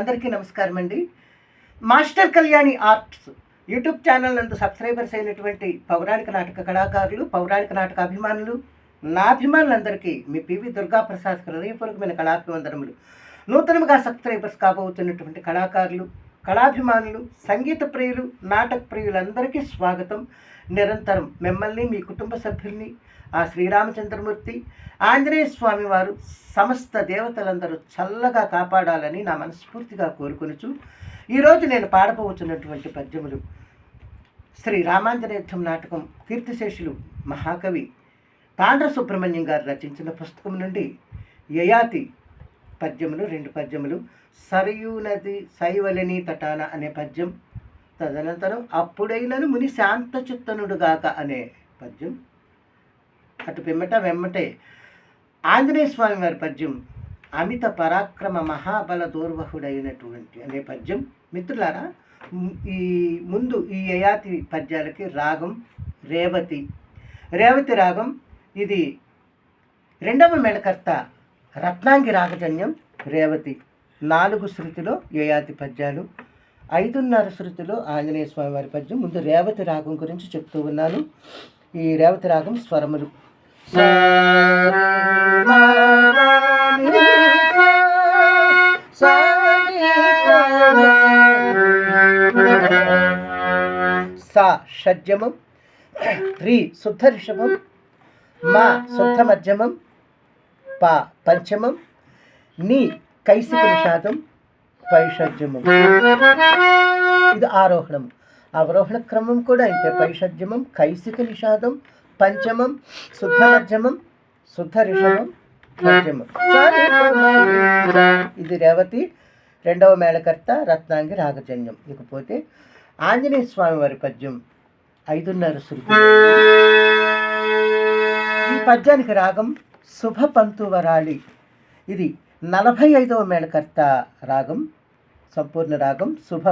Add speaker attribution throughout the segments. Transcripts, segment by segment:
Speaker 1: అందరికీ నమస్కారం అండి. Master Kalyani arts YouTube channel నందు సబ్స్క్రైబర్స్ అయినటువంటి పౌరాణిక నాటక కళాకారులు పౌరాణిక నాటక అభిమానులు నా అభిమానులందరికీ మీ పివి దుర్గా ప్రసాద్ హృదయపూర్వకమైన కళాభివందనములు. నూతనంగా సబ్స్క్రైబర్స్ కాబోతున్నటువంటి కళాకారులు కళాభిమానులు సంగీత ప్రియులు నాటక ప్రియులందరికీ స్వాగతం. నిరంతరం మిమ్మల్ని మీ కుటుంబ సభ్యుల్ని ఆ శ్రీరామచంద్రమూర్తి ఆంజనేయ స్వామి వారు సమస్త దేవతలందరూ చల్లగా కాపాడాలని నా మనస్ఫూర్తిగా కోరుకొనుచు ఈరోజు నేను పాడబోతున్నటువంటి పద్యములు శ్రీ రామాంజనేయుద్ధం నాటకం కీర్తిశేషులు మహాకవి తాండ్ర సుబ్రహ్మణ్యం గారు రచించిన పుస్తకం నుండి యయాతి పద్యములు రెండు పద్యములు. సరయూ నది శైవలిని తటాన అనే పద్యం. తదనంతరం అప్పుడైనను ముని శాంతచిత్తనుడుగాక అనే పద్యం. అటు పిమ్మట వెమ్మటే ఆంజనేయ స్వామి వారి పద్యం అమిత పరాక్రమ మహాబల దూర్వహుడైనటువంటి అనే పద్యం. మిత్రులారా ఈ ముందు ఈ యయాతి పద్యాలకి రాగం రేవతి రేవతి రాగం. ఇది రెండవ మెడకర్త రత్నాంగి రాగజన్యం రేవతి. నాలుగు శృతిలో యయాతి పద్యాలు. ఐదున్నర శృతిలో ఆంజనేయ స్వామి వారి పద్యం. ముందు రేవతి రాగం గురించి చెప్తూ ఉన్నాను. ఈ రేవతి రాగం స్వరములు. సా షడ్జమం రి శుద్ధ రిషభం మా శుద్ధ మధ్యమం పా పంచమం ని కైసిక నిషాదం పైషడ్జమం ఇది ఆరోహణం. అవరోహణ క్రమం కూడా ఇంతే. పైషడ్జమం కైసిక నిషాదం పంచమం శుద్ధ మధ్యమం. శుద్ధ రిషభం మధ్యమం. ఇది రేవతి రెండవ మేళకర్త రత్నాంగి రాగజన్యం. ఇకపోతే ఆంజనేయ స్వామి వారి పద్యం ఐదున్నర శృతి. ఈ పద్యానికి రాగం శుభ పంతువరాళి ఇది నలభై ఐదవ మేళకర్త రాగం సంపూర్ణ రాగం శుభ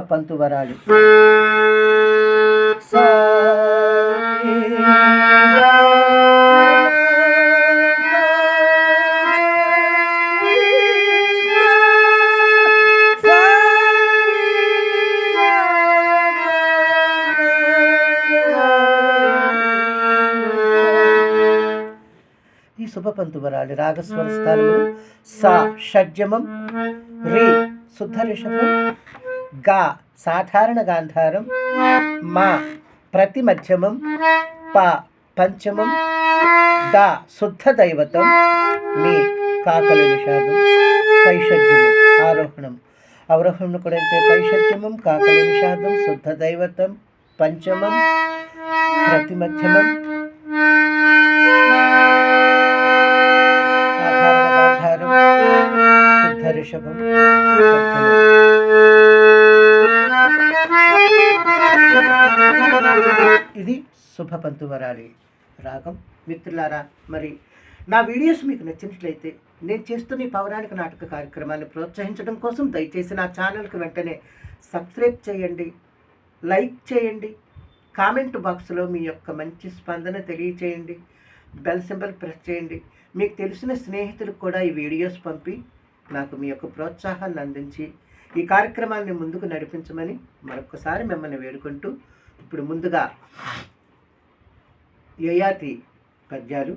Speaker 1: పంతువరాలి రాగస్వర స్థానము సా షడ్జమం రి శుద్ధ రిషభం గా సాధారణ గాంధారం మా ప్రతి మధ్యమం ప పంచమం ద శుద్ధ దైవతం ని కాకల నిషాదం పైషడ్యమం ఆరోహణం. అవరోహణం కూడా అంటే పైషడ్యమం కాకల నిషాదం శుద్ధ దైవతం పంచమం ప్రతి శుద్ధ ఇది శుభపంతువరాలి రాగం మిత్రులారా మరి నా వీడియోస్ మీకు నచ్చినట్లయితే నేను చేస్తున్న ఈ పౌరాణిక నాటక కార్యక్రమాన్ని ప్రోత్సహించడం కోసం దయచేసి నా ఛానల్కి వెంటనే సబ్స్క్రైబ్ చేయండి లైక్ చేయండి కామెంట్ బాక్స్లో మీ యొక్క మంచి స్పందన తెలియచేయండి బెల్ సింబల్ ప్రెస్ చేయండి. మీకు తెలిసిన స్నేహితులకు కూడా ఈ వీడియోస్ పంపి నాకు మీ యొక్క ప్రోత్సాహాన్ని అందించి ఈ కార్యక్రమాన్ని ముందుకు నడిపించమని మరొకసారి మిమ్మల్ని వేడుకుంటూ ఇప్పుడు ముందుగా యయాతి పద్యాలు.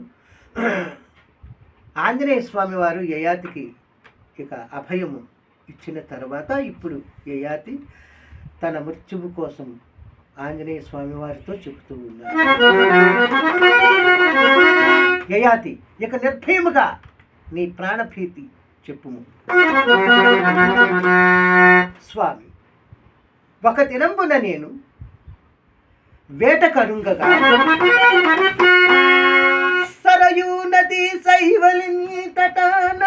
Speaker 1: ఆంజనేయ స్వామి వారు యయాతికి ఇక అభయము ఇచ్చిన తర్వాత ఇప్పుడు యయాతి తన మృత్యువు కోసం ఆంజనేయ స్వామి వారితో చెబుతూ ఉన్నారు. యయాతి ఇక నిర్భయముగా నీ ప్రాణభీతి చెప్పుము. స్వామి ఒక దినంబున నేను వేట కరుంగగా సరయూ నది శైవలిని తటాన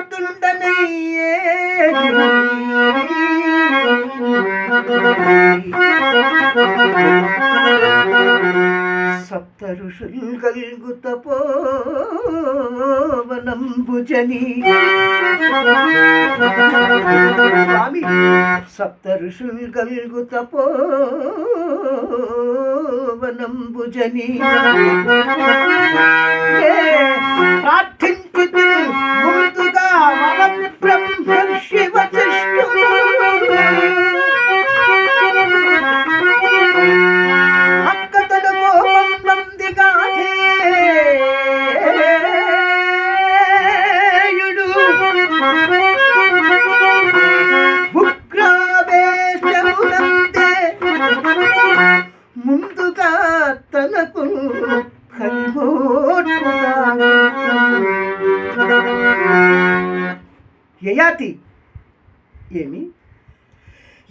Speaker 1: మృగయాసక్తుండనయ్యే సప్త ఋషుల్ గల్గుత పోవన స్వామి సప్త ఋషుల్ గల్గు తపోవనంబుజని ప్రార్థించి ముందుగా వన బ్రహ్మర్షి అక్కతల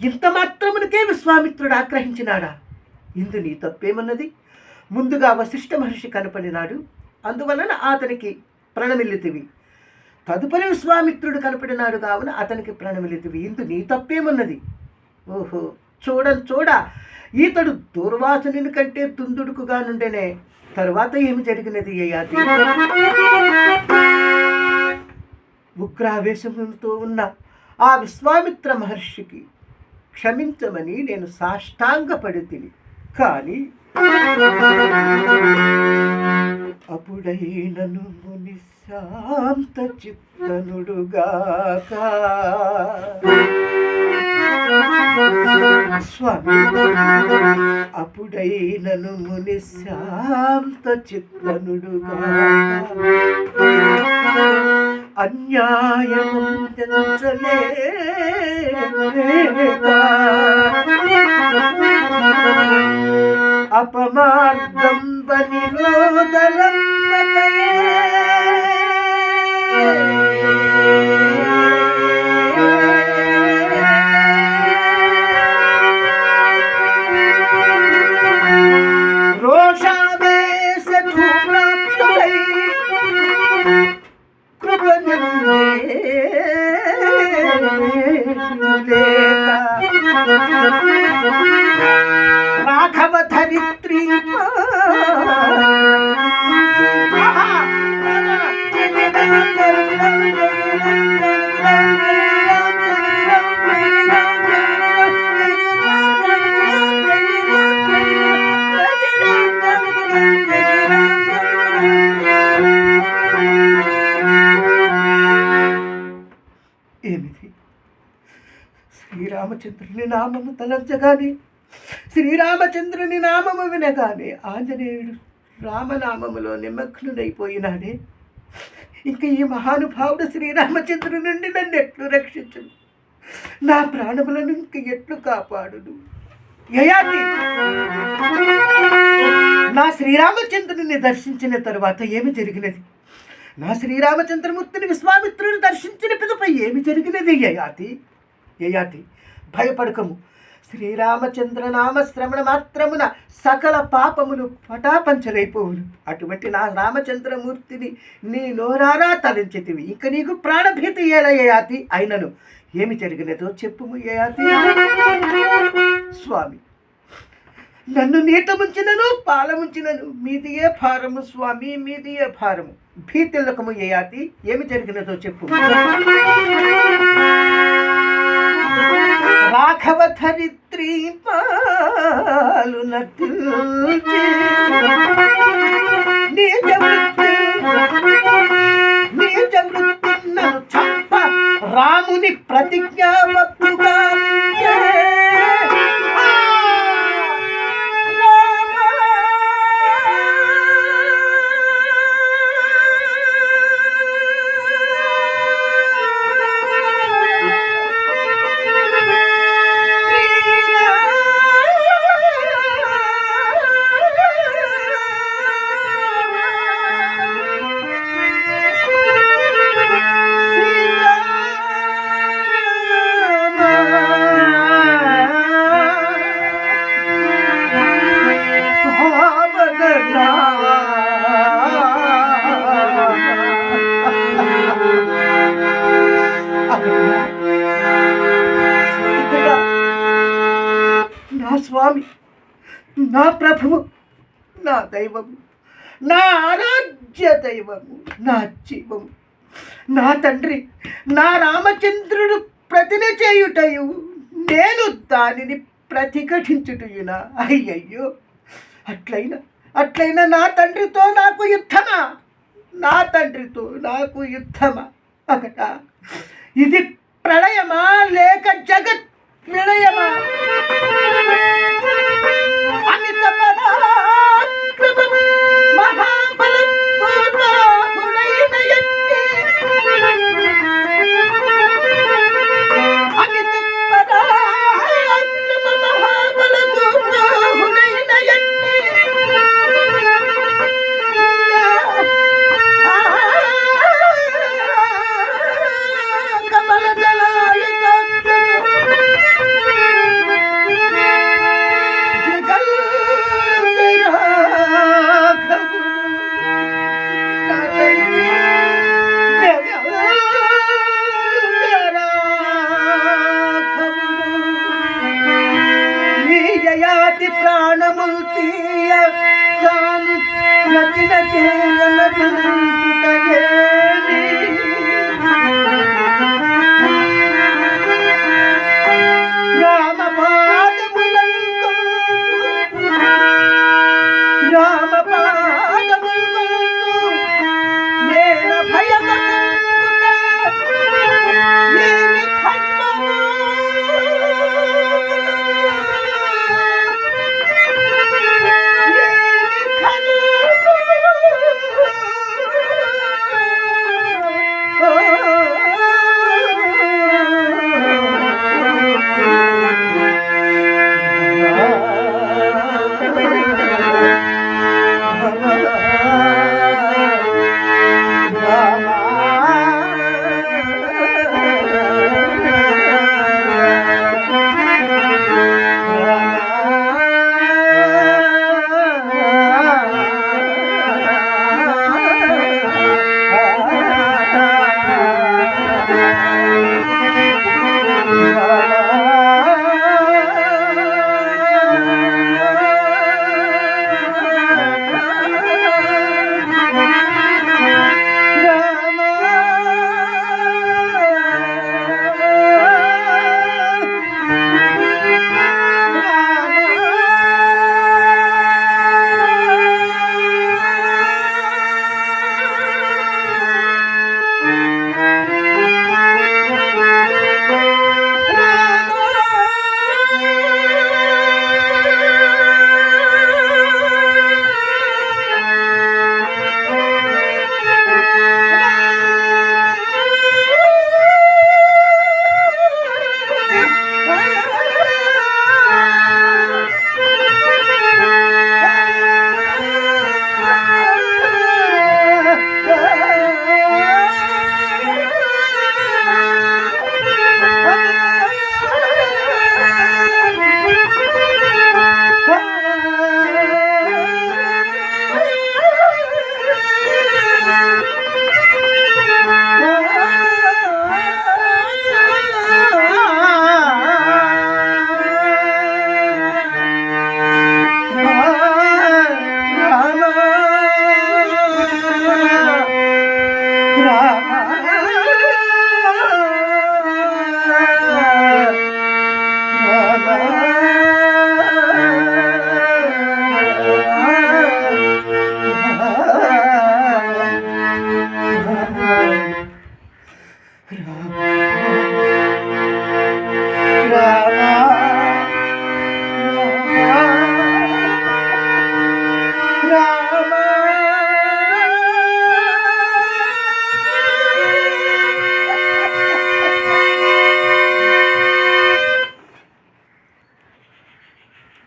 Speaker 1: ఇంత మాత్రమునకే విశ్వామిత్రుడు ఆగ్రహించినాడా? ఇందు నీ తప్పేమన్నది? ముందుగా వశిష్ఠ మహర్షి కనపడినాడు. అందువలన అతనికి ప్రణమిల్లితివి. తదుపరి విశ్వామిత్రుడు కనపడినాడు కావున అతనికి ప్రణమిలితివి ఇందు నీ తప్పేమన్నది? ఓహో చూడని చూడ. ఈతడు దూర్వాసుని కంటే తుందుడుకుగా నుండెనే తరువాత ఏమి జరిగినది యయాతి ఉగ్రావేశంతో ఉన్న ఆ విశ్వామిత్ర మహర్షికి క్షమించమని నేను సాష్టాంగపడి తిని కానీ అప్పుడైనను ముని శాంత చిత్తనుడుగాక. స్వామి అప్పుడైనను ముని శాంత చిత్తనుడుగాక. అన్యాయం అపమార్గం బనిలోదలం రోషావేశ రామచంద్రుని నామము తలర్చగానే శ్రీరామచంద్రుని నామము వినగానే ఆంజనేయుడు రామనామములో నిమగ్నుడైపోయినాడే. ఇంకా ఈ మహానుభావుడు శ్రీరామచంద్రుని నుండి నన్ను ఎట్లు రక్షించను? నా ప్రాణములను ఇంక ఎట్లు కాపాడును? యయాతి నా శ్రీరామచంద్రుని దర్శించిన తరువాత ఏమి జరిగినది? నా శ్రీరామచంద్రమూర్తిని విశ్వామిత్రుడు దర్శించిన పిదపై ఏమి జరిగినది? యయాతి యయాతి భయపడకము. శ్రీరామచంద్ర నామ శ్రవణ మాత్రమున సకల పాపములు పటాపంచలైపోవును. అటువంటి నా రామచంద్రమూర్తిని నీ నోరారా తలంచితివి. ఇంక నీకు ప్రాణభీతి ఏలయ్యాతి అయినను? ఏమి జరిగినదో చెప్పుము ఏయాతి స్వామి నన్ను నీట ముంచినను పాల ముంచినను మీదియే భారము స్వామి మీదియే భారము? భీతిల్లకము ఏయాతి ఏమి జరిగినదో చెప్పు రాఘవ ధరిత్రి పాలు నటిల్చి నిజ వృత్తి నిజ వృత్తి నన్ను చంప రాముని ప్రతిజ్ఞాబద్ధుగా స్వామి. నా ప్రభువు నా దైవము నా ఆరాధ్య దైవము నా జీవము. నా తండ్రి నా రామచంద్రుడు ప్రతిన చేయుటయు నేను దానిని ప్రతిఘటించుటయున? అయ్యయ్యో! అట్లయినా అట్లయినా నా తండ్రితో నాకు యుద్ధమా? నా తండ్రితో నాకు యుద్ధమా? ఒకట ఇది ప్రళయమా లేక జగత్